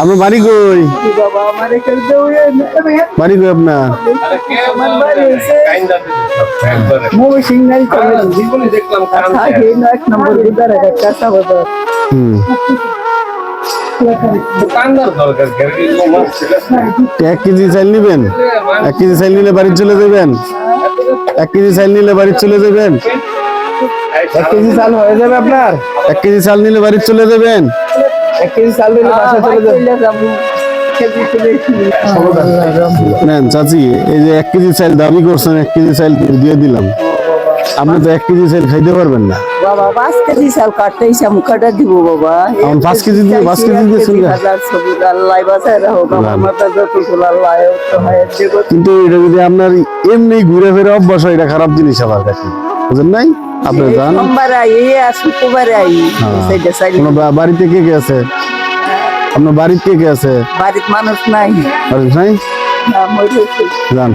আপনার বাড়ি কই? বাড়ি কই আপনার? এক কেজি চাল নিবেন? এক কেজি চাল নিলে বাড়ি চলে যাবেন? এক কেজি চাল নিলে বাড়ি চলে যাবেন? এক কেজি চাল হয়ে যাবে আপনার। এক কেজি চাল নিলে বাড়ি চলে যাবেন? এক কেজি চাল দিলে বাসা চলে যাবে। নেন চাচি এই যে এক কেজি চাল দাবি করছেন এক কেজি চাল দিয়ে দিলাম। আপনি তো এক কেজি চাল খাইতে পারবেন না। বাবা পাঁচ কেজি চাল কাটতে হিসাব কাটা দিব বাবা। পাঁচ কেজি দিয়ে- পাঁচ কেজি দিয়ে চলে। আল্লাহ বাসায় রাখো আল্লাহ কিন্তু এটা যদি আপনার এমনি ঘুরে ফিরে অভ্যাস হয় এটা খারাপ জিনিস আমার কাছে। বুঝেন নাই? আপনি জান সোমবার আই আর শুক্রবার আই সেইটা চাই কোনো বা- বাড়িতে কে কে আছে আপনার বাড়িতে কে কে আছে বাড়ির মানুষ নাই বাড়িতে নাই না মরেছে জান